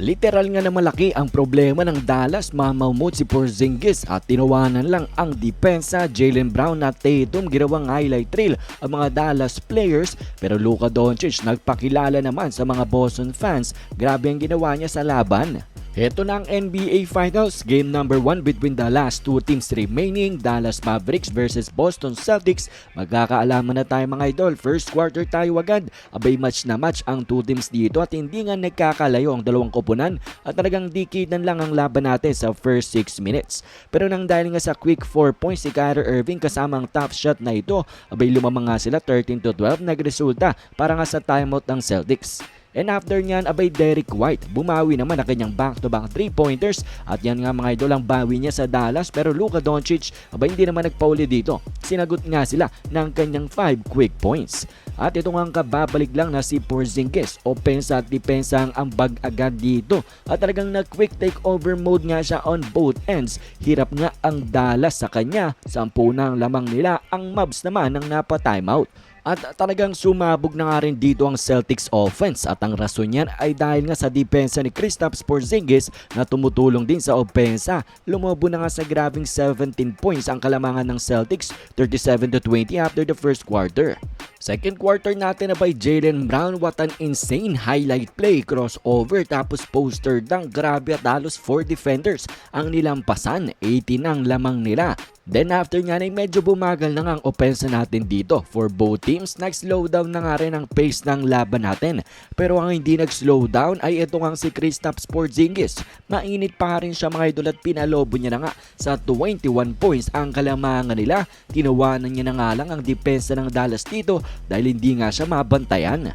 Literal nga na malaki ang problema ng Dallas, mamamut si Porzingis at tinawanan lang ang depensa. Jalen Brown at Tatum ginawang highlight reel ang mga Dallas players. Pero Luka Doncic nagpakilala naman sa mga Boston fans. Grabe ang ginawa niya sa laban. Ito na ang NBA Finals, game number 1 between the last two teams remaining, Dallas Mavericks versus Boston Celtics. Magkakaalaman na tayo mga idol, first quarter tayo agad. Abay match na match ang two teams dito at hindi nga nagkakalayo ang dalawang koponan at talagang dikidan lang ang laban natin sa first 6 minutes. Pero nang dahil nga sa quick 4 points si Kyrie Irving kasama ang top shot na ito, abay lumamang nga sila 13 to 12 nagresulta para nga sa timeout ng Celtics. And after nyan, abay Derek White. Bumawi naman ang kanyang back-to-back 3-pointers at yan nga mga idol ang bawi niya sa Dallas pero Luka Doncic, abay hindi naman nagpauli dito. Sinagot nga sila ng kanyang 5 quick points. At ito nga ang kababalik lang na si Porzingis. Opensa at depensa ang ambag agad dito. At talagang na quick takeover mode nga siya on both ends. Hirap nga ang Dallas sa kanya. Sampu na ang lamang nila. Ang Mavs naman ang napa timeout. At talagang sumabog na nga rin dito ang Celtics offense at ang rason niyan ay dahil nga sa depensa ni Kristaps Porzingis na tumutulong din sa opensa. Lumobo na nga sa grabing 17 points ang kalamangan ng Celtics 37 to 20 after the first quarter. Second quarter natin na by Jalen Brown, what an insane highlight play, crossover tapos poster dunk, grabe at halos 4 defenders ang nilampasan, 18 ang lamang nila. Then after nga ay medyo bumagal na nga ang opensa natin dito. For both teams, nag-slow down na nga rin ang pace ng laban natin. Pero ang hindi nag-slow down ay ito nga si Kristaps Porzingis. Mainit pa rin siya mga idol at pinalobo niya na nga sa 21 points ang kalamangan nila. Tinawanan niya na nga lang ang depensa ng Dallas dito dahil hindi nga siya mabantayan.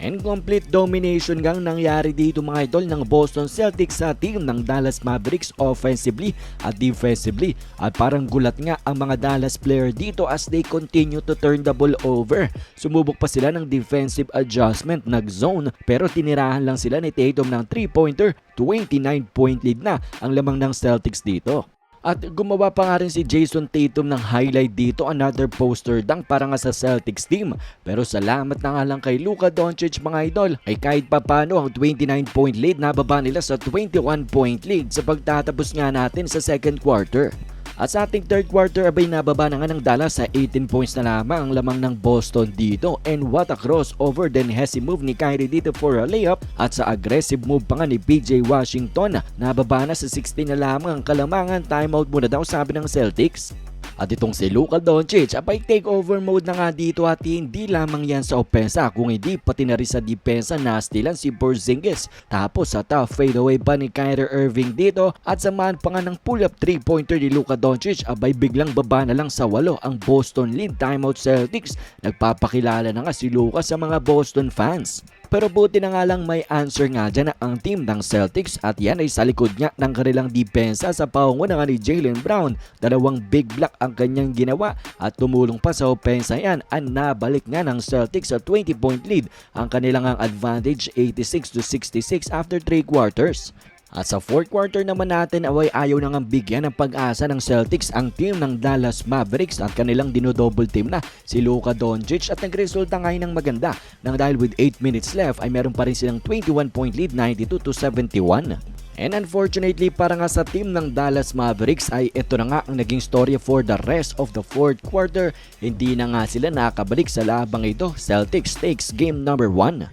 And complete domination gang nangyari dito mga idol ng Boston Celtics sa team ng Dallas Mavericks offensively at defensively. At parang gulat nga ang mga Dallas player dito as they continue to turn the ball over. Sumubok pa sila ng defensive adjustment, nag-zone pero tinirahan lang sila ni Tatum ng 3-pointer, 29 point lead na ang lamang ng Celtics dito. At gumawa pa nga rin si Jason Tatum ng highlight dito, another poster dunk para nga sa Celtics team. Pero salamat na nga lang kay Luka Doncic mga idol, ay kahit papano ang 29 point lead nababa nila sa 21 point lead sa pagtatapos nga natin sa second quarter. At sa ating third quarter abay nababa na nga ng Dallas sa 18 points na lamang ang lamang ng Boston dito. And what a crossover then hesi move ni Kyrie dito for a layup at sa aggressive move pa nga ni PJ Washington. Nababa na sa 16 na lamang ang kalamangan. Timeout muna daw sabi ng Celtics. At itong si Luka Doncic, abay takeover mode na nga dito at hindi lamang yan sa opensa kung hindi pati na rin sa depensa nasty lang si Porzingis. Tapos sa tough fadeaway pa ni Kyrie Irving dito at samahan pa nga ng pull-up 3-pointer ni Luka Doncic abay biglang baba na lang sa walo ang Boston lead timeout Celtics. Nagpapakilala na nga si Luka sa mga Boston fans. Pero buti na nga lang may answer nga dyan ang team ng Celtics at yan ay sa likod nga ng kanilang depensa sa paunguna nga ni Jalen Brown. Dalawang big block ang kanyang ginawa at tumulong pa sa opensa yan at nabalik nga ng Celtics sa 20 point lead ang kanilang ang advantage 86 to 66 after 3 quarters. At sa fourth quarter naman natin away ayaw nang ang bigyan ng pag-asa ng Celtics ang team ng Dallas Mavericks at kanilang dinodouble team na si Luka Doncic at nagresulta ngayon ng maganda nang dahil with 8 minutes left ay meron pa rin silang 21 point lead 92 to 71. And unfortunately para nga sa team ng Dallas Mavericks ay ito na nga ang naging story for the rest of the fourth quarter. Hindi na nga sila nakabalik sa labang ito. Celtics takes game number 1.